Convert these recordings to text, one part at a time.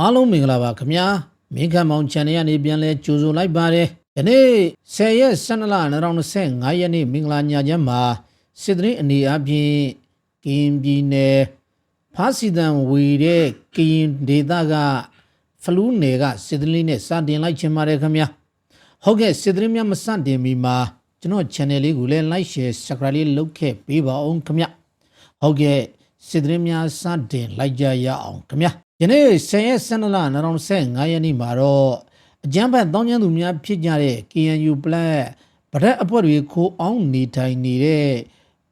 အားလုံးမင်္ဂလာပါခင်ဗျာမင်းခမ်းမောင် channel ကနေပြန်လဲကြိုဆိုလိုက်ပါတယ်ဒီနေ့10ရက်12လ2025ရက်နေ့မင်္ဂလာညချမ်းမှာစစ်တရင်အနေအချင်းကရင်ပြည်နယ်ဖားစီတန်ဝေတဲ့ကရင်ဒေသကဖလူးနယ်ကစစ်တရင်နဲ့စတင်လိုက်ချင်ပါတယ်ခင်ဗျာဟုတ်ကဲ့စစ်တရင်များမစတင်မီမှာကျွန်တော် channel လေးကိုလည်း like share subscribe လေးလုပ်ခဲ့ပေးပါအောင်ခင်ဗျာဟုတ်ကဲ့စစ်တရင်များစတင်လိုက်ကြရအောင်ခင်ဗျာ ယနေ့10ရက်12လ2025ရက်နေ့မှာတော့အကြမ်းဖက်တောင်းကျမ်းသူများဖြစ်ကြတဲ့ KNU Black ဗရက်အဖွဲ့တွေခိုးအောင်နေထိုင်နေတဲ့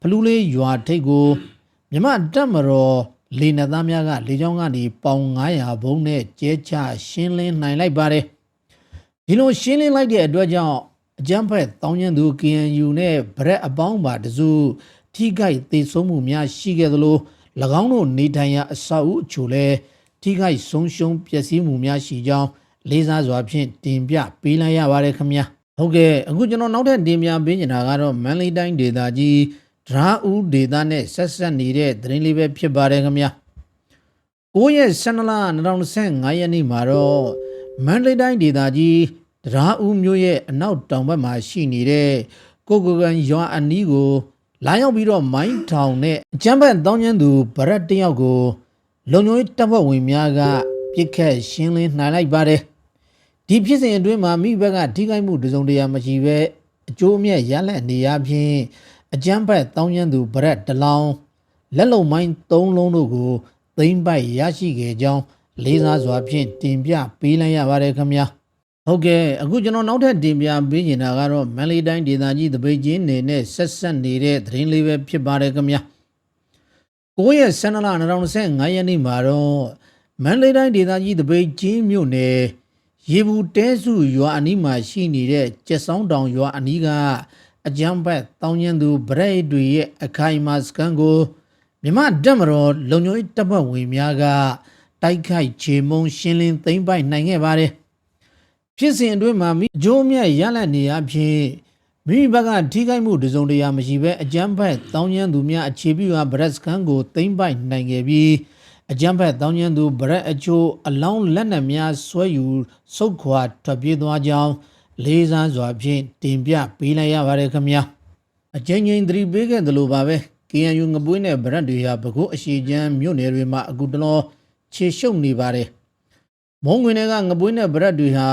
ဖလူးလေးရွာထိပ်ကိုမြမတက်မတော်လေနသားများကလေကြောင်းကနေပေါင်900ဘုံနဲ့ကျဲချရှင်းလင်းနိုင်လိုက်ပါတယ်ဒီလိုရှင်းလင်းလိုက်တဲ့အတွက်ကြောင့်အကြမ်းဖက်တောင်းကျမ်းသူ KNU နဲ့ဗရက်အပေါင်းပါတစုထိခိုက်သေးဆုံးမှုများရှိခဲ့သလို၎င်းတို့နေထိုင်ရာအဆောက်အဦအချို့လည်း ထိခိုက်ဆုံးရှုံးပျက်စီးမှုများရှိကြောင်းလေးစားစွာဖြင့်တင်ပြပေးလိုက်ရပါတယ်ခင်ဗျာဟုတ်ကဲ့အခုကျွန်တော်နောက်ထပ်တင်ပြပေးနေတာကတော့မန်လေးတိုင်းဒေသကြီးဒရာဦးဒေသနဲ့ဆက်ဆက်နေတဲ့သတင်းလေးပဲဖြစ်ပါတယ်ခင်ဗျာ9ရက်12လ2025ရက်နေ့မှာတော့မန်လေးတိုင်းဒေသကြီးဒရာဦးမြို့ရဲ့အနောက်တောင်ဘက်မှာရှိနေတဲ့ကိုကိုကန်ရွာအနီးကိုလာရောက်ပြီးတော့မိုင်းထောင်နဲ့အကျမ်းဖက်တောင်းကျမ်းသူဗရက်တယောက်ကို လုံခြုံရေးတပ်ဖွဲ့ဝင်များကပြစ်ခတ်ရှင်းလင်းနိုင်လိုက်ပါတယ်ဒီဖြစ်စဉ်အတွင်းမှာမိဘကထိခိုက်မှုတစုံတရာမရှိဘဲအကျိုးအမြတ်ရလက်နေရဖြင့်အကျမ်းဖက်တောင်းကျမ်းသူဗရက်တလောင်းလက်လုံမိုင်း၃လုံးတို့ကိုသိမ့်ပိုက်ရရှိခဲ့ကြောင်းလေးစားစွာဖြင့်တင်ပြပေးလိုက်ရပါတယ်ခင်ဗျာဟုတ်ကဲ့အခုကျွန်တော်နောက်ထပ်တင်ပြပေးနေတာကတော့မန်လေးတိုင်းဒေသကြီးတပိတ်ချင်းနေနဲ့ဆက်ဆက်နေတဲ့သတင်းလေးပဲဖြစ်ပါတယ်ခင်ဗျာ 9ရက်12လ2025ရက်နေ့မှာတော့မန်လေးတိုင်းဒေသကြီးတပိတ်ချင်းမြို့နယ်ရေဘူးတဲစုရွာအနီးမှာရှိနေတဲ့ကျက်ဆောင်တောင်ရွာအနီးကအကြမ်းဖက်တောင်းကျမ်းသူဗရိတ်တွေရဲ့အခိုင်အမာစကန်ကိုမြမတက်မတော်လုံညိုရေးတပ်ဖွဲ့ဝင်များကတိုက်ခိုက်ခြေမုံရှင်းလင်းသိမ်းပိုက်နိုင်ခဲ့ပါတယ်ဖြစ်စဉ်အတွင်းမှာမိအကျိုးအမြတ်ရလတ်နေရဖြင့် မိမိဘက်ကထိခိုက်မှုတစုံတရာမရှိဘဲအကြမ်းဖက်တောင်းကျမ်းသူများအခြေပြုရာဗရက်စကန်ကိုသိမ်းပိုက်နိုင်ခဲ့ပြီးအကြမ်းဖက်တောင်းကျမ်းသူဗရက်အချို့အလောင်းလက်နက်များဆွဲယူစုတ်ခွာထွက်ပြေးသွားကြောင်းလေးစားစွာဖြင့်တင်ပြပေးလိုက်ရပါတယ်ခင်ဗျာအချင်းချင်းသတိပေးခဲ့တယ်လို့ပါပဲ KNU ငပွေးနဲ့ဗရက်တွေဟာဘကုတ်အရှိချမ်းမြို့နယ်တွေမှာအခုတလောခြေရှုပ်နေပါတယ်မုံငွေတွေကငပွေးနဲ့ဗရက်တွေဟာ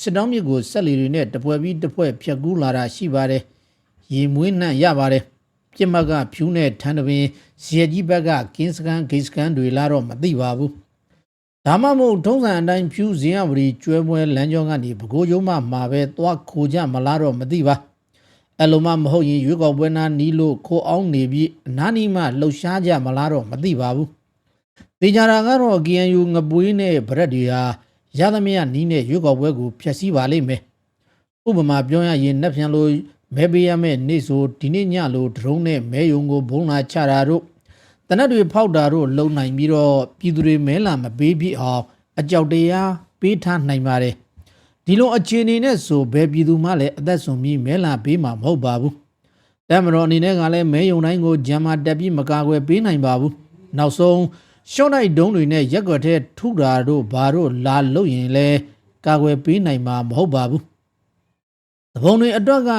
စစ်တောင်းမြစ်ကိုဆက်လီတွေနဲ့တပွဲပြီးတပွဲဖြတ်ကူးလာတာရှိပါတယ်။ရေမွေးနှံ့ရပါတယ်။ပြစ်မှတ်ကဖြူးနဲ့ထန်းတပင်ဇေကြီးဘက်ကကင်းစကန်ဂိတ်စကန်တွေလာတော့မသိပါဘူး။ဒါမှမဟုတ်ထုံးစံအတိုင်းဖြူးဇင်ရဝတီကျွဲပွဲလမ်းကြောင်းကနေပကိုးကျုံးမှမှာပဲသွားခိုကြမလားတော့မသိပါ။အဲ့လိုမှမဟုတ်ရင်ရွေးကောက်ပွဲနာနီးလို့ခိုးအောင်နေပြီးအနားနီးမှလှုပ်ရှားကြမလားတော့မသိပါဘူး။တေချာတာကတော့ KNU ငပွေးနဲ့ဗရက်တွေဟာ ရသမျှနီးနဲ့ရွေးကောက်ပွဲကိုဖျက်ဆီးပါလိမ့်မယ်။ဥပမာပြောရရင်နှက်ပြန်လို့မဲပေးရမယ့်နေ့ဆိုဒီနေ့ညလို့ဒရုန်းနဲ့မဲယုံကိုဘုံလာချတာတို့တနက်တွေဖောက်တာတို့လုံနိုင်ပြီးတော့ပြည်သူတွေမဲလာမပေးဖြစ်အောင်အကြောက်တရားပေးထားနိုင်ပါတယ်။ဒီလိုအခြေအနေနဲ့ဆိုဘယ်ပြည်သူမှလည်းအသက်ဆုံးပြီးမဲလာပေးမှာမဟုတ်ပါဘူး။တမတော်အနေနဲ့ကလည်းမဲယုံတိုင်းကိုဂျမ်မာတက်ပြီးမကာကွယ်ပေးနိုင်ပါဘူးနောက်ဆုံး ရှော့တိုက်ဒုံးတွေနဲ့ရက်ွက်တဲ့ထုတာတို့ဘာတို့လာလို့ရင်လဲကာကွယ်ပေးနိုင်မှာမဟုတ်ပါဘူးသဘုံတွေအတွက်က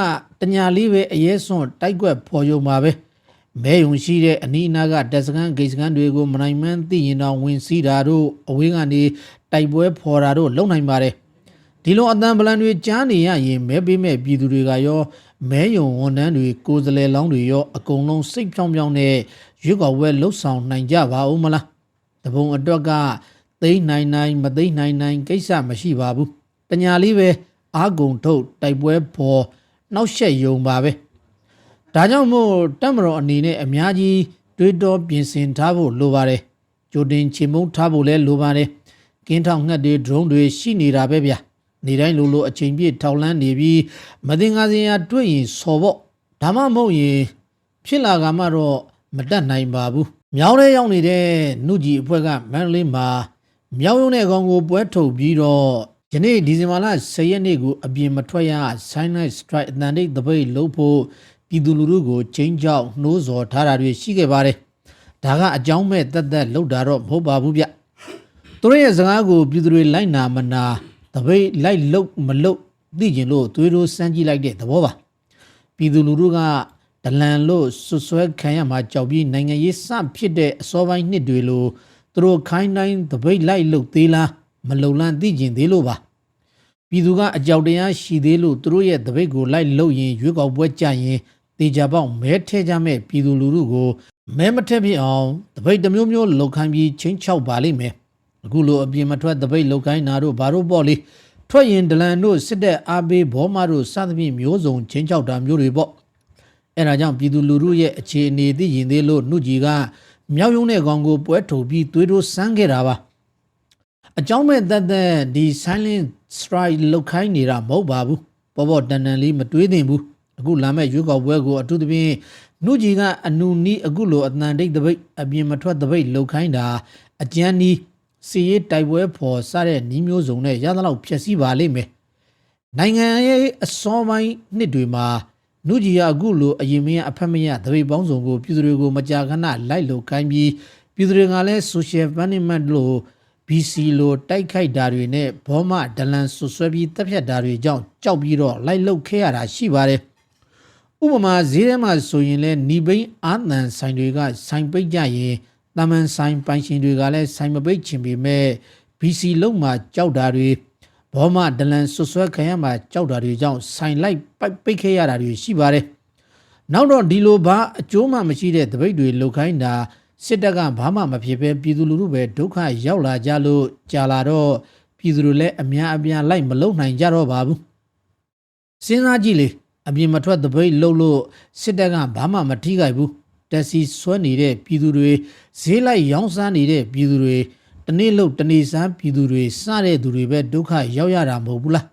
တညာလေးပဲအရေးစွန့်တိုက်ကွက်ဖော်ယုံပါပဲမဲယုံရှိတဲ့အနီးအနားကတက်စကန်ဂိတ်စကန်တွေကိုမနိုင်မှန်းသိရင်တော့ဝင်စီးတာတို့အဝေးကနေတိုက်ပွဲဖော်တာတို့လုပ်နိုင်ပါတယ်ဒီလိုအတန်ပလန်တွေကြားနေရရင်မဲပေးမဲ့ပြည်သူတွေကရောမဲယုံဝန်ထမ်းတွေကိုယ်စားလှယ်လောင်းတွေရောအကုန်လုံးစိတ်ဖြောင်းဖြောင်းနဲ့ရွေးကောက်ပွဲလှုပ်ဆောင်နိုင်ကြပါဦးမလား တပုံအတွက်ကသိမ့်နိုင်နိုင်မသိမ့်နိုင်နိုင်ကိစ္စမရှိပါဘူးတညာလေးပဲအာဂုံထုတ်တိုက်ပွဲပေါ်နှောက်ယှက်ယုံပါပဲဒါကြောင့်မို့တက်မတော်အနေနဲ့အများကြီးတွေးတောပြင်ဆင်ထားဖို့လိုပါတယ်ကြိုတင်ချေမုန်းထားဖို့လည်းလိုပါတယ်ကင်းထောင်ငှက်တွေဒရုန်းတွေရှိနေတာပဲဗျာနေတိုင်းလိုလိုအချိန်ပြည့်ထောက်လန်းနေပြီးမတင်ကားစင်ရတွေ့ရင်စော်ပေါ့ဒါမှမဟုတ်ရင်ဖြစ်လာကမှတော့မတတ်နိုင်ပါဘူး မြောင်းထဲရောက်နေတဲ့နှုတ်ကြီးအဖွဲ့ကမန္တလေးမှာမြောင်းရုံတဲ့ကောင်ကိုပွဲထုတ်ပြီးတော့ယနေ့ဒီဇင်ဘာလ10ရက်နေ့ကိုအပြင်မထွက်ရ Silent Strike အတန်တိတ်တပိတ်လုပ်ဖို့ပြည်သူလူထုကိုချင်းချောက်နှိုးဆော်ထားတာတွေရှိခဲ့ပါတယ်ဒါကအကြောင်းမဲ့တက်တက်လောက်တာတော့မဟုတ်ပါဘူးဗျသူတို့ရဲ့စကားကိုပြည်သူတွေလိုက်နာမနာတပိတ်လိုက်လုတ်မလုတ်သိကျင်လို့သွေးတို့စမ်းကြည့်လိုက်တဲ့သဘောပါပြည်သူလူထုက ဒလန်လို့ဆွဆွဲခံရမှာကြောက်ပြီးနိုင်ငံရေးစဖြစ်တဲ့အစောပိုင်းနှစ်တွေလိုသူတို့ခိုင်းတိုင်းတပိတ်လိုက်လုတ်သေးလားမလုံလန့်သိကျင်သေးလို့ပါပြည်သူကအကြောက်တရားရှိသေးလို့သူတို့ရဲ့တပိတ်ကိုလိုက်လုတ်ရင်ရွေးကောက်ပွဲကြရင်တေချာပေါက်မဲထဲကြမဲ့ပြည်သူလူထုကိုမဲမထက်ဖြစ်အောင်တပိတ်တစ်မျိုးမျိုးလောက်ခိုင်းပြီးချင်းချောက်ပါလိမ့်မယ်အခုလိုအပြင်မထွက်တပိတ်လောက်ခိုင်းတာတို့ဘာတို့ပေါ့လေထွက်ရင်ဒလန်တို့စစ်တဲ့အားပေးဘောမတို့စသဖြင့်မျိုးစုံချင်းချောက်တာမျိုးတွေပေါ့ အဲဒါကြောင့်ပြည်သူလူထုရဲ့အခြေအနေသိရင်သေးလို့နှုတ်ကြီးကမြောက်ယုံတဲ့ကောင်ကိုပွဲထုတ်ပြီးသွေးတို့စမ်းခဲ့တာပါအကြောင်းမဲ့သက်သက်ဒီ silent strike လောက်ခိုင်းနေတာမဟုတ်ပါဘူးပေါ်ပေါ်တန်တန်လေးမတွေးသင့်ဘူးအခုလာမဲ့ရွေးကောက်ပွဲကိုအထူးသဖြင့်နှုတ်ကြီးကအနူနီးအခုလိုအတန်တိတ်တပိတ်အပြင်မထွက်တပိတ်လောက်ခိုင်းတာအကျန်းနီးစီရေးတိုက်ပွဲဖော်စတဲ့နီးမျိုးစုံနဲ့ရသလောက်ဖြည့်ဆည်းပါလိမ့်မယ်နိုင်ငံရဲ့အစောပိုင်းနှစ်တွေမှာ နှုတ်ကြီးကအခုလိုအရင်မင်းအဖက်မရတပိတ်ပေါင်းစုံကိုပြည်သူတွေကိုမကြာခဏလိုက်လို့ခိုင်းပြီးပြည်သူတွေကလည်း social punishment လို့ BC လိုတိုက်ခိုက်တာတွေနဲ့ဘောမဒလန်ဆွဆွဲပြီးတပ်ဖြတ်တာတွေကြောင့်ကြောက်ပြီးတော့လိုက်လုတ်ခဲ့ရတာရှိပါတယ်။ဥပမာဈေးထဲမှာဆိုရင်လဲညီဘိန်းအာသန်ဆိုင်တွေကဆိုင်ပိတ်ကြရင်တာမန်ဆိုင်ပိုင်ရှင်တွေကလည်းဆိုင်မပိတ်ချင်ပေမဲ့ BC လုံးမှာကြောက်တာတွေ ဘောမဒလန်ဆွဆွဲခံရမှာကြောက်တာတွေကြောင့်ဆိုင်လိုက်ပိတ်ပိတ်ခဲ့ရတာတွေရှိပါတယ်။နောက်တော့ဒီလိုဘာအကျိုးမှမရှိတဲ့တပိတ်တွေလုတ်ခိုင်းတာစစ်တပ်ကဘာမှမဖြစ်ပဲပြည်သူလူထုပဲဒုက္ခရောက်လာကြလို့ကြာလာတော့ပြည်သူတွေလည်းအများအပြားလိုက်မလုံနိုင်ကြတော့ပါဘူးစဉ်းစားကြည့်လေအပြင်မထွက်တပိတ်လှုပ်လို့စစ်တပ်ကဘာမှမထိခိုက်ဘူးတက်စီဆွဲနေတဲ့ပြည်သူတွေဈေးလိုက်ရောင်းစားနေတဲ့ပြည်သူတွေ တနေ့လို့တနေ့စားပြည်သူတွေစတဲ့သူတွေပဲဒုက္ခရောက်ရတာမဟုတ်ဘူးလား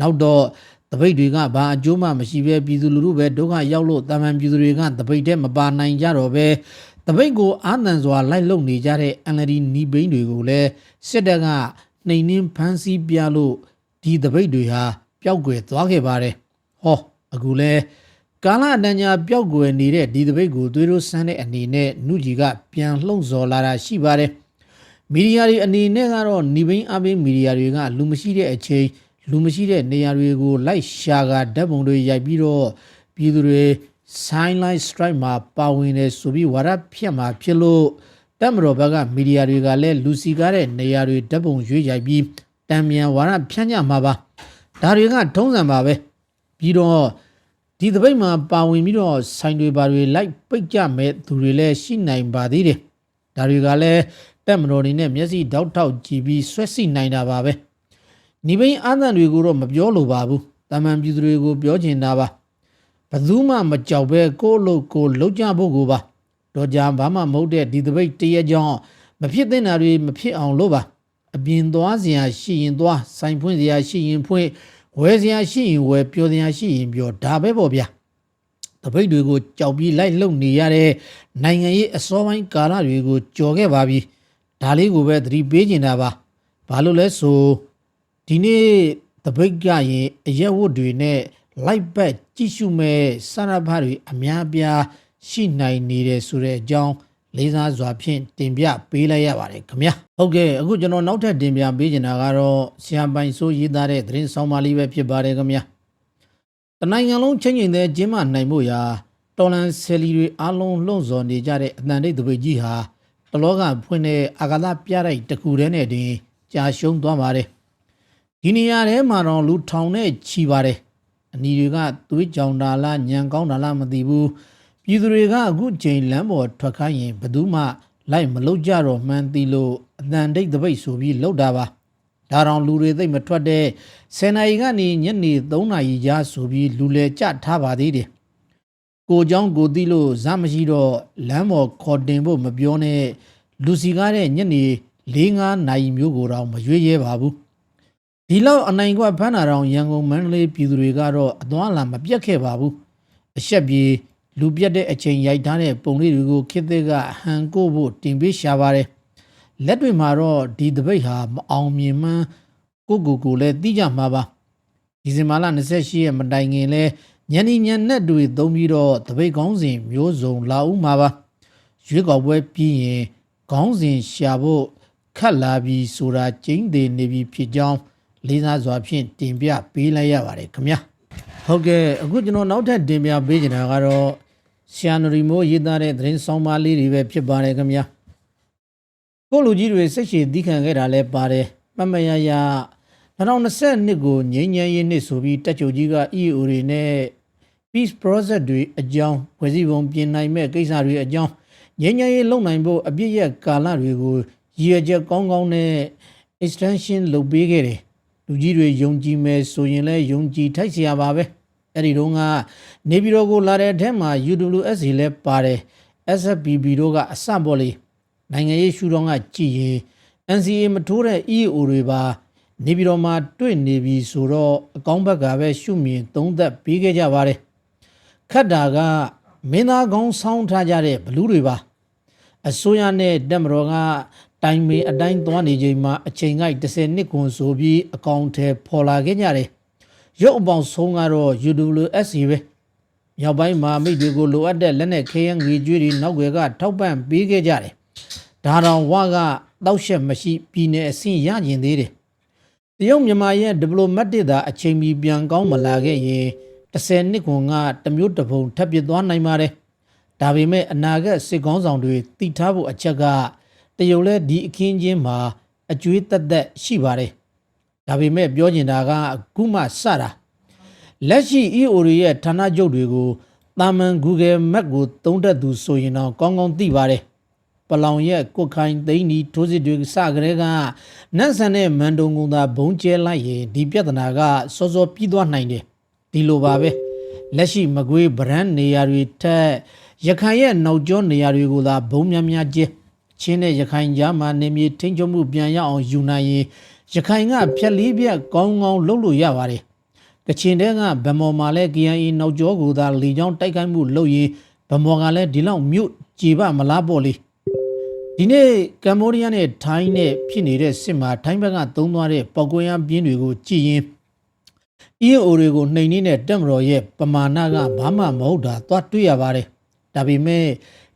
နောက်တော့တပိတ်တွေကဘာအကျိုးမှမရှိပဲပြည်သူလူထုပဲဒုက္ခရောက်လို့တာမန်ပြည်သူတွေကတပိတ်တဲ့မပါနိုင်ကြတော့ပဲတပိတ်ကိုအာနန်စွာလိုက်လုံနေကြတဲ့ NLD နီးဘိန်းတွေကိုလည်းစစ်တပ်ကနှိမ်နှင်းဖမ်းဆီးပြလို့ဒီတပိတ်တွေဟာပျောက်ကွယ်သွားခဲ့ပါတယ်ဟောအခုလဲကာလအတန်ကြာပျောက်ကွယ်နေတဲ့ဒီတပိတ်ကိုသွေးတို့ဆန်းတဲ့အနေနဲ့နှုကြီးကပြန်လှုံ့ဆော်လာတာရှိပါတယ် မီဒီယာတွေအနေနဲ့ကတော့နီဘိန်းအပိန်းမီဒီယာတွေကလူမရှိတဲ့အချိန်လူမရှိတဲ့နေရာတွေကို လိုက်ရှာကဓာတ်ပုံတွေရိုက်ပြီးတော့ပြည်သူတွေ sign line strike မှာပါဝင်နေဆိုပြီးဝါရဖြတ်မှာဖြစ်လို့တက်မတော်ဘက်ကမီဒီယာတွေကလည်းလူစီကားတဲ့နေရာတွေဓာတ်ပုံရွေးရိုက်ပြီးတံမြန်ဝါရဖြန့်ကြမှာပါဒါတွေကထုံးစံပါပဲပြီးတော့ဒီတပိတ်မှာပါဝင်ပြီးတော့ဆိုင်တွေပါတွေလိုက်ပိတ်ကြမဲ့သူတွေလည်းရှိနိုင်ပါသေးတယ်ဒါတွေကလည်း တက်မတော်နေနဲ့မျက်စိတောက်ထောက်ကြည့်ပြီးဆွဲစီနိုင်တာပါပဲညီပိန်းအာသံတွေကိုတော့မပြောလိုပါဘူးတာမန်ပြည်သူတွေကိုပြောချင်တာပါဘယ်သူမှမကြောက်ပဲကိုယ့်လို့ကိုယ်လှုပ်ကြဖို့ကိုပါတော့ကြဘာမှမဟုတ်တဲ့ဒီတပိတ်တရက်ကြောင့်မဖြစ်သင့်တာတွေမဖြစ်အောင်လို့ပါအပြင်သွားစရာရှိရင်သွားဆိုင်ဖွင့်စရာရှိရင်ဖွင့်ဝယ်စရာရှိရင်ဝယ်ပြောစရာရှိရင်ပြောဒါပဲပေါ့ဗျာတပိတ်တွေကိုကြောက်ပြီးလိုက်လုံနေရတဲ့နိုင်ငံရေးအစောပိုင်းကာလတွေကိုကြော်ခဲ့ပါပြီ ဒါလေးကိုပဲသတိပေးနေတာပါဘာလို့လဲဆိုဒီနေ့တပိတ်ကရင်အရက်ဝတ်တွေနဲ့လိုက်ဘက်ကြည့်ရှုမဲ့စရဖတွေအများအပြားရှိနိုင်နေတယ်ဆိုတဲ့အကြောင်းလေးစားစွာဖြင့်တင်ပြပေးလိုက်ရပါတယ်ခင်ဗျာဟုတ်ကဲ့အခုကျွန်တော်နောက်ထပ်တင်ပြပေးချင်တာကတော့ဆရာပိုင်စိုးရေးသားတဲ့သတင်းဆောင်ပါလေးပဲဖြစ်ပါတယ်ခင်ဗျာတနိုင်ငံလုံးချင်းချင်းတဲ့ကျင်းမနိုင်မှုရာတော်လန်ဆယ်လီတွေအားလုံးလှုံ့ဆော်နေကြတဲ့အတန်တိတ်တပိတ်ကြီးဟာ တလောကဖွင့်တဲ့အာကာသပြတိုက်တစ်ခုတည်းနဲ့တင်ကြာရှုံးသွားပါတယ်ဒီနေရာထဲမှာတော့လူထောင်နဲ့ချီပါတယ်အနီတွေကသွေးကြောင်တာလားညံကောင်းတာလားမသိဘူးပြည်သူတွေကအခုချိန်လမ်းပေါ်ထွက်ခိုင်းရင်ဘယ်သူမှလိုက်မလုတ်ကြတော့မှန်းသိလို့အတန်တိတ်တပိတ်ဆိုပြီးလှုပ်တာပါဒါတောင်လူတွေသိမ့်မထွက်တဲ့10နာရီကနေညနေ3နာရီကြားဆိုပြီးလူလေကြထားပါသေးတယ် ကိုเจ้าကိုသိလို့ဇမရှိတော့လမ်းပေါ်ခေါ်တင်ဖို့မပြောနဲ့လူစီကားတဲ့ညနေ4-5နာရီမျိုးကိုတော့မရွေးရဲပါဘူးဒီလောက်အနိုင်ကွက်ဖမ်းတာတော့ရန်ကုန်မန္တလေးပြည်သူတွေကတော့အသွားအလာမပြတ်ခဲ့ပါဘူးအဆက်ပြေလူပြတ်တဲ့အချိန်ရိုက်ထားတဲ့ပုံလေးတွေကိုခေတ်သစ်ကဟန်ကိုဖို့တင်ပေးရှာပါတယ်လက်တွေမှာတော့ဒီတပိတ်ဟာမအောင်မြင်မှန်းကိုကိုကိုလည်းသိကြမှာပါဒီဇင်ဘာလ28ရက်မတိုင်ခင်လဲ ညနေညနေတွေသုံးပြီးတော့တပိတ်ကောင်းစဉ်မျိုးစုံလာဦးမှာပါရွေးကောက်ပွဲပြီးရင်ခေါင်းစဉ်ရှာဖို့ခတ်လာပြီးဆိုတာကျင်းသေးနေပြီဖြစ်ကြောင်းလေးစားစွာဖြင့်တင်ပြပေးလိုက်ရပါတယ်ခင်ဗျာဟုတ်ကဲ့အခုကျွန်တော်နောက်ထပ်တင်ပြပေးချင်တာကတော့ဆီယန်ရီမိုးရေးသားတဲ့သတင်းဆောင်ပါလေးတွေပဲဖြစ်ပါတယ်ခင်ဗျာကိုလူကြီးတွေစိတ်ရှည်သီးခံခဲ့တာလည်းပါတယ်မမရရ 2022ကိုငြိမ်းချမ်းရေးနှစ်ဆိုပြီးတက်ကြွကြီးက EAO တွေနဲ့ Peace Process တွေအကြောင်းဖွဲ့စည်းပုံပြင်နိုင်မဲ့ကိစ္စတွေအကြောင်းငြိမ်းချမ်းရေးလုပ်နိုင်ဖို့အပြည့်ရကာလတွေကိုရည်ရွယ်ချက်ကောင်းကောင်းနဲ့ extension လုပ်ပေးခဲ့တယ်လူကြီးတွေယုံကြည်မယ်ဆိုရင်လည်းယုံကြည်ထိုက်စရာပါပဲအဲ့ဒီတော့ကနေပြည်တော်ကိုလာတဲ့အထက်မှာ UWSC လည်းပါတယ် SFBB တို့ကအစပေါ့လေနိုင်ငံရေးရှုထောင့်ကကြည်ရင် NCA မထိုးတဲ့ EAO တွေပါ နေပြည်တော်မှာတွေ့နေပြီဆိုတော့အကောင်းဘက်ကပဲရှုမြင်သုံးသက်ပေးခဲ့ကြပါတယ်ခတ်တာကမင်းသားကောင်းဆောင်းထားကြတဲ့ဘလူးတွေပါအစိုးရနဲ့တက်မတော်ကတိုင်မင်အတိုင်းသွားနေချိန်မှာအချိန်ကိုက်30နှစ်ခွန်ဆိုပြီးအကောင့်ထဲပေါ်လာခဲ့ကြတယ်ရုပ်အပေါင်းဆုံးကတော့ UWSC ပဲမြောက်ပိုင်းမှာမိတွေကိုလိုအပ်တဲ့လက်နက်ခဲယမ်းငွေကြွေးတွေနောက်ွယ်ကထောက်ပံ့ပေးခဲ့ကြတယ်ဒါတောင်ဝကတောက်ရှက်မရှိပြည်내အဆင့်ရကျင်သေးတယ် တရုတ်မြန်မာရဲ့ဒီပလိုမတ်တစ်သာအချိန်မီပြန်ကောင်းမလာခဲ့ရင်30နှစ်ခွန်ကတစ်မျိုးတစ်ပုံထပ်ပြသွားနိုင်ပါတယ်ဒါပေမဲ့အနာဂတ်စစ်ကောင်းဆောင်တွေတည်ထားဖို့အချက်ကတရုတ်လည်းဒီအခင်းချင်းမှာအကျွေးသက်သက်ရှိပါတယ်ဒါပေမဲ့ပြောကျင်တာကအခုမှစတာလက်ရှိ EO တွေရဲ့ဌာနချုပ်တွေကိုတာမန် Google Map ကိုသုံးတတ်သူဆိုရင်တော့ကောင်းကောင်းသိပါတယ် ပလောင်ရဲ့ကုတ်ခိုင်သိန်းဒီထိုးစစ်တွေစကြတဲ့ကနတ်ဆန်တဲ့မန်တုံကုံသာဘုံကျဲလိုက်ရင်ဒီပြဿနာကစောစောပြီးသွားနိုင်တယ်ဒီလိုပါပဲလက်ရှိမကွေးဗရန်နေရာတွေထက်ရခိုင်ရဲ့နောက်ကျောနေရာတွေကိုသာဘုံများများကျဲချင်းတဲ့ရခိုင်ကြားမှာနေမြေထိန်းချုပ်မှုပြန်ရအောင်ယူနိုင်ရင်ရခိုင်ကဖြက်လေးပြက်ကောင်းကောင်းလုပ်လို့ရပါတယ်ကချင်တဲကဗမော်မှာလဲ KNE နောက်ကျောကိုသာလေကြောင်းတိုက်ခိုက်မှုလုပ်ရင်ဗမော်ကလည်းဒီလောက်မြို့ကြည်ပမလားပေါ့လေ ဒီနေ့ကမ္ဘောဒီးယားနဲ့ထိုင်းနဲ့ဖြစ်နေတဲ့စစ်မှာထိုင်းဘက်ကသုံးသွားတဲ့ပောက်ကွဲရန်ပြင်းတွေကိုကြည်ရင် EO တွေကိုနှိမ်နှင်းတဲ့တက်မတော်ရဲ့ပမာဏကဘာမှမဟုတ်တာသွားတွေ့ရပါတယ်ဒါပေမဲ့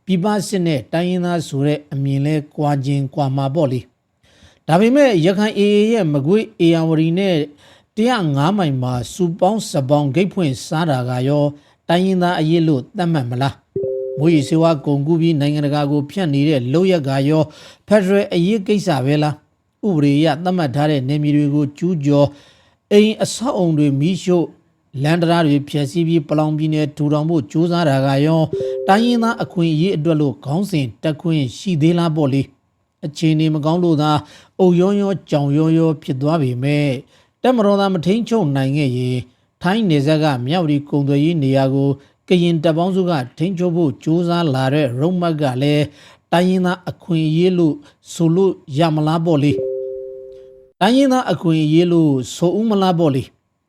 ပြပစစ်နဲ့တိုင်းရင်းသားဆိုတဲ့အမြင်လဲကွာခြင်းကွာမှာပေါ့လေဒါပေမဲ့ရခိုင် AA ရဲ့မကွေးအေယာဝတီနဲ့105မိုင်မှာစူပေါင်းစပေါင်းဂိတ်ဖွင့်စားတာကရောတိုင်းရင်းသားအရေးလို့သတ်မှတ်မလား မွေးစေဝါကုန်ကူးပြီးနိုင်ငံတကာကိုဖြတ်နေတဲ့လောက်ရကရောဖက်ဒရယ်အရေးကိစ္စပဲလားဥပဒေအရသတ်မှတ်ထားတဲ့နေမြေတွေကိုကျူးကျော်အိမ်အဆောက်အုံတွေမိရှို့လန်ဒရာတွေဖျက်ဆီးပြီးပလောင်ပြည်နယ်ထူထောင်ဖို့ကြိုးစားတာကရောတိုင်းရင်းသားအခွင့်အရေးအတွက်လို့ခေါင်းစဉ်တက်ခွင့်ရှိသေးလားပေါ့လေအခြေအနေမကောင်းလို့သာအုံရောရောကြောင်ရောရောဖြစ်သွားပေမဲ့တက်မတော်သားမထိန်ချုပ်နိုင်ခဲ့ရင်ထိုင်းနေဆက်ကမြောက်ဒီကုံသွေးရေးနေရာကို ကရင်တပ်ပေါင်းစုကထိန်ချုပ်ဖို့ကြိုးစားလာတဲ့ရုံမတ်ကလည်းတိုင်းရင်းသားအခွင့်အရေးလို့ဆိုလို့ရမလားပေါ့လေတိုင်းရင်းသားအခွင့်အရေးလို့ဆိုဦးမလားပေါ့လေ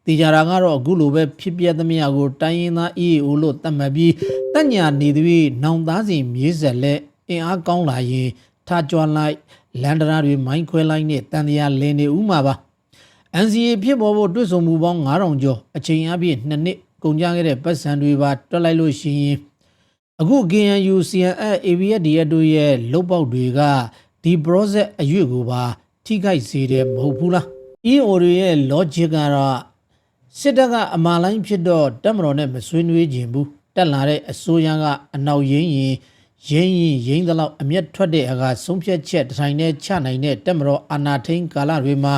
တေချာတာကတော့အခုလိုပဲဖြစ်ပြသမျှကိုတိုင်းရင်းသား EAO လို့သတ်မှတ်ပြီးတက်ညာနေသည်ဖြင့်နောင်သားစီမြေးဆက်လက်အင်အားကောင်းလာရင်ထားကြွလိုက်လန်ဒရာတွေမိုင်းခွဲလိုက်နဲ့တန်တရားလင်းနေဦးမှာပါ NCA ဖြစ်ပေါ်ဖို့တွတ်ဆုံမှုပေါင်း9000ကျော်အချိန်အပြည့်နှစ်နှစ် ကုန်ကြခဲ့တဲ့ပတ်စံတွေပါတွက်လိုက်လို့ရှိရင်အခု KNU CNF ABSDF တို့ရဲ့လုတ်ပေါက်တွေကဒီ process အရွေ့ကိုပါ ထိခိုက်စေတယ်မဟုတ်ဘူးလား EO တွေရဲ့ logic ကတော့စစ်တပ်ကအမာလိုင်းဖြစ်တော့တက်မတော်နဲ့မဆွေးနွေးခြင်းဘူးတက်လာတဲ့အစိုးရကအနောက်ရင်းရင်ရင်းရင်ရင်းသလောက်အမျက်ထွက်တဲ့အခါဆုံးဖြတ်ချက်တစ်ထိုင်နဲ့ချနိုင်တဲ့တက်မတော်အာနာထိန်ကာလတွေမှာ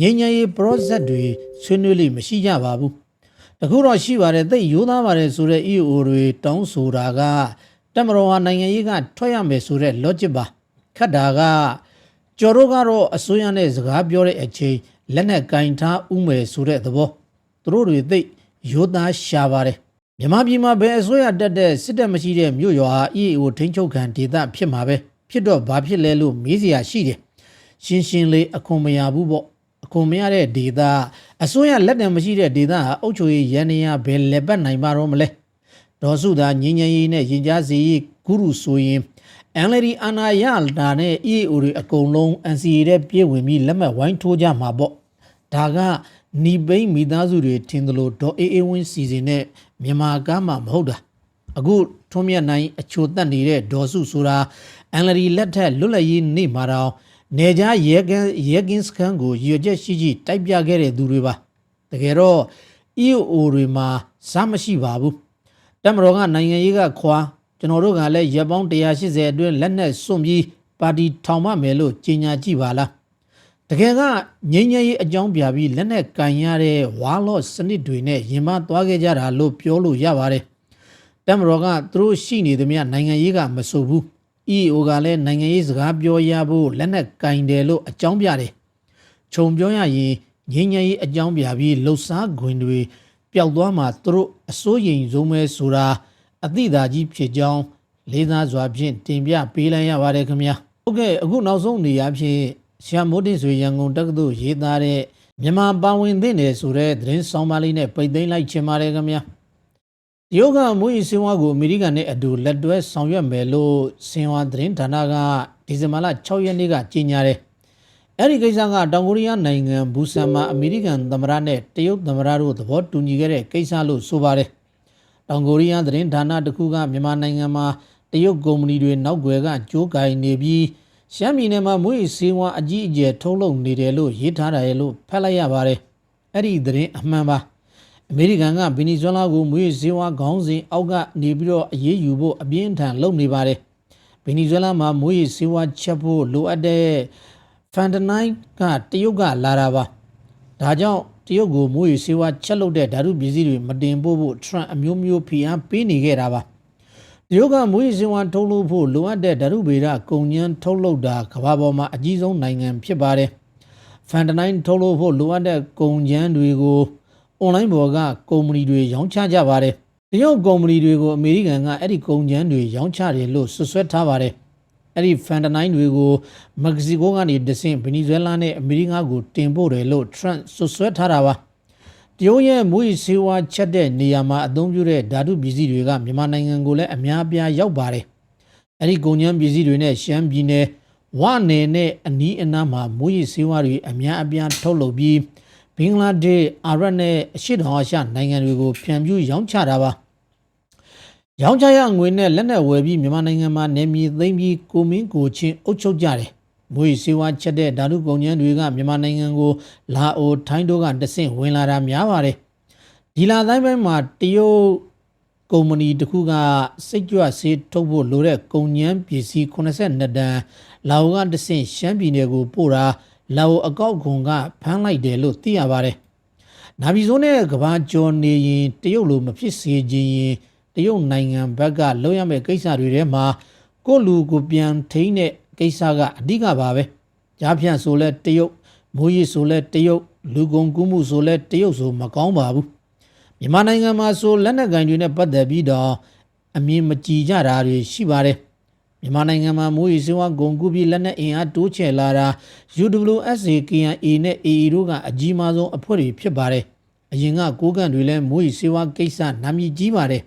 ငြိမ်းချမ်းရေး process တွေဆွေးနွေးလို့မရှိကြပါဘူး တခုတော့ရှိပါတယ်သိရိုးသားပါတယ်ဆိုတဲ့ EO တွေတောင်းဆိုတာကတက်မတော်ဟာနိုင်ငံရေးကထွက်ရမယ်ဆိုတဲ့ logic ပါခတ်တာကကျော်တို့ကတော့အစိုးရနဲ့စကားပြောတဲ့အချိန်လက်နဲ့ကင်ထားဥမယ်ဆိုတဲ့သဘောသူတို့တွေသိရိုးသားရှာပါတယ်မြန်မာပြည်မှာဘယ်အစိုးရတက်တဲ့စစ်တပ်မရှိတဲ့မြို့ရွာဟာ EAO ထိန်းချုပ်ခံဒေသဖြစ်မှာပဲဖြစ်တော့ဘာဖြစ်လဲလို့မေးစရာရှိတယ်ရှင်းရှင်းလေးအခွန်မရဘူးပေါ့အ ခွန်မရတဲ့ဒေသအစိုးရလက်တံမရှိတဲ့ဒေသဟာအုပ်ချုပ်ရေးရန်နေရဘယ်လက်ပတ်နိုင်ပါတော့မလဲဒေါ်စုသာငင်းငင်းရေးနဲ့ရင်ကြားစီဂုရုဆိုရင်အန်လရီအာနာယတာနဲ့ EAO တွေအကုန်လုံး NCA တဲ့ပြေဝင်ပြီးလက်မှတ်ဝိုင်းထိုးကြမှာပေါ့ဒါကနီပိန်မိသားစုတွေထင်သလိုဒေါ်အေးအေးဝင်းစီစဉ်နဲ့မြန်မာကားမှမဟုတ်တာအခုထွန်းမြတ်နိုင်အချိုတက်နေတဲ့ဒေါ်စုဆိုတာအန်လရီလက်ထက်လွတ်လပ်ရေးနေ့မှာတော့ နေကြားရဲကင်းရဲကင်းစခန်းကိုရည်ရွယ်ချက်ရှိရှိတိုက်ပြခဲ့တဲ့သူတွေပါတကယ်တော့ EO တွေမှာစားမရှိပါဘူးတမတော်ကနိုင်ငံရေးကခွာကျွန်တော်တို့ကလည်းရပ်ပေါင်း180အတွင်းလက်နက်စွန့်ပြီးပါတီထောင်မမယ်လို့ကြေညာကြည့်ပါလားတကယ်ကငြိမ်းချမ်းရေးအကြောင်းပြပြီးလက်နက်ကင်ရတဲ့ဝါလော့စနစ်တွေနဲ့ရင်မသွားခဲ့ကြတာလို့ပြောလို့ရပါတယ်တမတော်ကသူတို့ရှိနေသမျှနိုင်ငံရေးကမဆိုဘူး EO ကလည်းနိုင်ငံရေးစကားပြောရဖို့လက်နက်ကင်တယ်လို့အကြောင်းပြတယ်ခြုံပြောရရင်ငြိမ်းချမ်းရေးအကြောင်းပြပြီးလှုပ်ရှားခွင်တွေပျောက်သွားမှသူတို့အစိုးရိမ်ဆုံးပဲဆိုတာအသိသာကြီးဖြစ်ကြောင်းလေးစားစွာဖြင့်တင်ပြပေးလိုက်ရပါတယ်ခင်ဗျာဟုတ်ကဲ့အခုနောက်ဆုံးနေရာဖြင့်ဆရာမိုးတင်ဆွေရန်ကုန်တက္ကသိုလ်ရေးသားတဲ့မြန်မာပါဝင်သင့်တယ်ဆိုတဲ့သတင်းဆောင်ပါလေးနဲ့ပိတ်သိမ်းလိုက်ချင်ပါတယ်ခင်ဗျာ တရုတ်ကမွေးစင်ဝါကိုအမေရိကန်နဲ့အတူလက်တွဲဆောင်ရွက်မယ်လို့စင်ဝါသတင်းဌာနကဒီဇင်ဘာလ6ရက်နေ့ကကြေညာတယ်အဲ့ဒီကိစ္စကတောင်ကိုရီးယားနိုင်ငံဘူဆန်မှာအမေရိကန်သမ္မတနဲ့တရုတ်သမ္မတတို့သဘောတူညီခဲ့တဲ့ကိစ္စလို့ဆိုပါတယ်။တောင်ကိုရီးယားသတင်းဌာနတစ်ခုကမြန်မာနိုင်ငံမှာတရုတ်ကုမ္ပဏီတွေနောက်ွယ်ကကြိုးကင်နေပြီးရှမ်းပြည်နယ်မှာမွေးစေဝါအကြီးအကျယ်ထုတ်လုပ်နေတယ်လို့ရေးထားတယ်လို့ဖတ်လိုက်ရပါတယ်။အဲ့ဒီသတင်းအမှန်ပါ။ အမေရိကန်ကဗင်နီဇွဲလားကိုမွေးစေဝါခေါင်းစဉ်အောက်ကနေပြီးတော့အရေးယူဖို့အပြင်းအထန်လုပ်နေပါတယ်။ဗင်နီဇွဲလားမှာမွေးစေဝါချက်ဖို့လိုအပ်တဲ့ဖန်တနိုင်းကတရုတ်ကလာတာပါဒါကြောင့်တရုတ်ကိုမိုးရီစေဝါချက်လုပ်တဲ့ဓာတုပစ္စည်းတွေမတင်ပို့ဖို့ထရန့်အမျိုးမျိုးဖိအားပေးနေခဲ့တာပါတရုတ်ကမိုးရီစေဝါထုတ်လုပ်ဖို့လိုအပ်တဲ့ဓာတုဗေဒကုန်ကျန်းထုတ်လုပ်တာကမ္ဘာပေါ်မှာအကြီးဆုံးနိုင်ငံဖြစ်ပါတယ်ဖန်တနိုင်းထုတ်လုပ်ဖို့လိုအပ်တဲ့ကုန်ကျန်းတွေကို အွန်လိုင်းပေါ်ကကုမ္ပဏီတွေရောင်းချကြပါတယ်တရုတ်ကုမ္ပဏီတွေကိုအမေရိကန်ကအဲ့ဒီကုန်ကျန်းတွေရောင်းချတယ်လို့ဆွဆွဲထားပါတယ်အဲ့ဒီဖန်တနိုင်းတွေကိုမက္ကဆီကိုကနေတဆင့်ဗင်နီဇွဲလားနဲ့အမေရိကကိုတင်ပို့တယ်လို့ Trump ဆွဆွဲထားတာပါတရုတ်ရဲ့မွေးစေဝါချက်တဲ့နေရာမှာအသုံးပြုတဲ့ဓာတုပစ္စည်းတွေကမြန်မာနိုင်ငံကိုလည်းအများအပြားရောက်ပါတယ်အဲ့ဒီကုန်ကျန်းပစ္စည်းတွေနဲ့ရှမ်းပြည်နယ်ဝနယ်နဲ့အနီးအနားမှာမွေးစေဝါတွေအများအပြားထုတ်လုပ်ပြီး ဘင်္ဂလားဒေ့ရှ်အာရပ်နဲ့အရှေ့တောင်အာရှနိုင်ငံတွေကိုပြန်ပြူရောင်းချတာပါရောင်းချရငွေနဲ့လက်နက်ဝယ်ပြီးမြန်မာနိုင်ငံမှာနေမြေသိမ်းပြီးကိုမင်းကိုချင်းအုပ်ချုပ်ကြတယ်။မွေစေဝါချက်တဲ့ဓာတုကုန်ကျန်းတွေကမြန်မာနိုင်ငံကိုလာအိုထိုင်းတို့ကတဆင့်ဝင်လာတာများပါတယ်။ဒီလာတိုင်းပိုင်းမှာတရုတ်ကုမ္ပဏီတစ်ခုကစိတ်ကြွဆေးထုတ်ဖို့လိုတဲ့ကုန်ကျန်းပစ္စည်း82တန်လာအိုကတဆင့်ရှမ်းပြည်နယ်ကိုပို့တာ လာအိုအကောက်ခွန်ကဖမ်းလိုက်တယ်လို့သိရပါတယ်။နာဘီဇိုးနဲ့ကဘာကျော်နေရင်တရုတ်လိုမဖြစ်စေခြင်းရင်တရုတ်နိုင်ငံဘက်ကလုပ်ရမယ့်ကိစ္စတွေထဲမှာကိုလူကိုပြန်ထိန်းတဲ့ကိစ္စကအဓိကပါပဲကြားဖြန့်ဆိုလဲတရုတ်မိုးရီဆိုလဲတရုတ်လူကုန်ကူးမှုဆိုလဲတရုတ်ဆိုမကောင်းပါဘူးမြန်မာနိုင်ငံမှာဆိုလက်နက်ကင်တွေနဲ့ပတ်သက်ပြီးတော့အမြင်မကြည်ကြတာတွေရှိပါတယ် မြန်မာနိုင်ငံမှာမိုးရီစဝါဂုံကူးပြီးလက်နက်အင်အားတိုးချဲ့လာတာ UWSA KNA နဲ့ AA တို့ကအကြီးမားဆုံးအဖွဲ့တွေဖြစ်ပါတယ်အရင်ကကိုးကန်တွေလည်းမိုးရီစဝါကိစ္စနာမည်ကြီးပါတယ်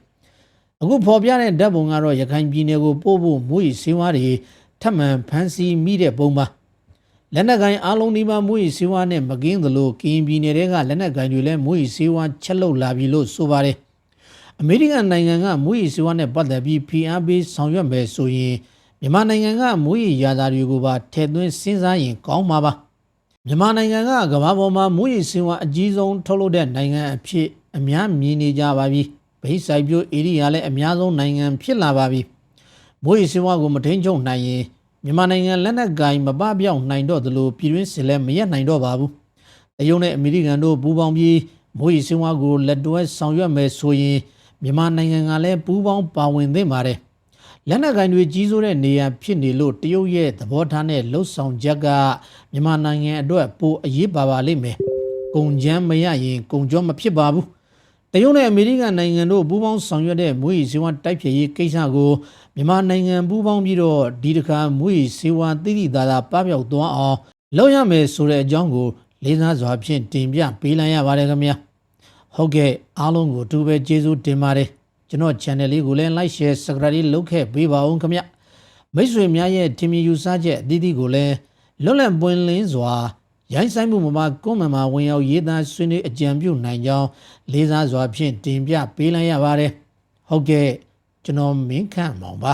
အခုဖော်ပြတဲ့ဓာတ်ပုံကတော့ရခိုင်ပြည်နယ်ကိုပို့ဖို့မွေးစေဝါတွေထပ်မံဖမ်းဆီးမိတဲ့ပုံပါလက်နက်ကိုင်အားလုံးဒီမှာမွေးစေဝါနဲ့မကင်းသလိုကရင်ပြည်နယ်ကလက်နက်ကိုင်တွေလည်းမွေးစေဝါချက်လုတ်လာပြီလို့ဆိုပါတယ် အမေရိကန်နိုင်ငံကမွေးစေဝါနဲ့ပတ်သက်ပြီးဖိအားပေးဆောင်ရွက်မယ်ဆိုရင်မြန်မာနိုင်ငံကမွေးရာသာတွေကိုပါထည့်သွင်းစဉ်းစားရင်ကောင်းမှာပါမြန်မာနိုင်ငံကကမ္ဘာပေါ်မှာမွေးစေဝါအကြီးဆုံးထုတ်လုပ်တဲ့နိုင်ငံအဖြစ်အများမြင်နေကြပါပြီ။ဗိတ်ဆိုင်ပြိုဧရိယာလည်းအများဆုံးနိုင်ငံဖြစ်လာပါပြီ။မိုးရီစဝါကိုမထိန်ချုပ်နိုင်ရင်မြန်မာနိုင်ငံလက်နက်ကင်မပပြောင်းနိုင်တော့သလိုပြည်တွင်းစစ်လည်းမရက်နိုင်တော့ပါဘူး။တရုတ်နဲ့အမေရိကန်တို့ပူးပေါင်းပြီးမိုးရီစဝါကိုလက်တွဲဆောင်ရွက်မယ်ဆိုရင် မြန်မာနိုင်ငံကလည်းပူးပေါင်းပါဝင်သင့်ပါတယ်။လက်နက်ကင်တွေကြီးစိုးတဲ့နေရာဖြစ်နေလို့တရုတ်ရဲ့သဘောထားနဲ့လှုပ်ဆောင်ချက်ကမြန်မာနိုင်ငံအတွက်ပိုအရေးပါပါလိမ့်မယ်။ကုံချမ်းမရရင်ကုံကြောမဖြစ်ပါဘူးတရုတ်နဲ့အမေရိကန်နိုင်ငံတို့ပူးပေါင်းဆောင်ရွက်တဲ့မွေးစေဝါတိုက်ဖြည့်ရေးကိစ္စကိုမြန်မာနိုင်ငံပူးပေါင်းပြီးတော့ဒီတစ်ခါမွေးစေဝါတိတိသားသားပပျောက်သွားအောင်လုပ်ရမယ်ဆိုတဲ့အကြောင်းကိုလေးစားစွာဖြင့်တင်ပြပေးလိုက်ရပါတယ်ခင်ဗျာ ဟုတ်ကဲ့အားလုံးကိုအထူးပဲကျေးဇူးတင်ပါတယ်ကျွန်တော် channel လေးကိုလည်း like share subscribe လုပ်ခဲ့ပေးပါဦးခင်ဗျမိတ်ဆွေများရဲ့ထင်မြင်ယူဆချက်အသီးသီးကိုလည်းလွတ်လပ်ပွင့်လင်းစွာရိုင်းဆိုင်မှုမှာကွန်မန်မှာဝင်ရောက်ရေးသားဆွေးနွေးအကြံပြုနိုင်ကြောင်းလေးစားစွာဖြင့်တင်ပြပေးလိုက်ရပါတယ်ဟုတ်ကဲ့ကျွန်တော်မင်းခန့်မောင်ပါ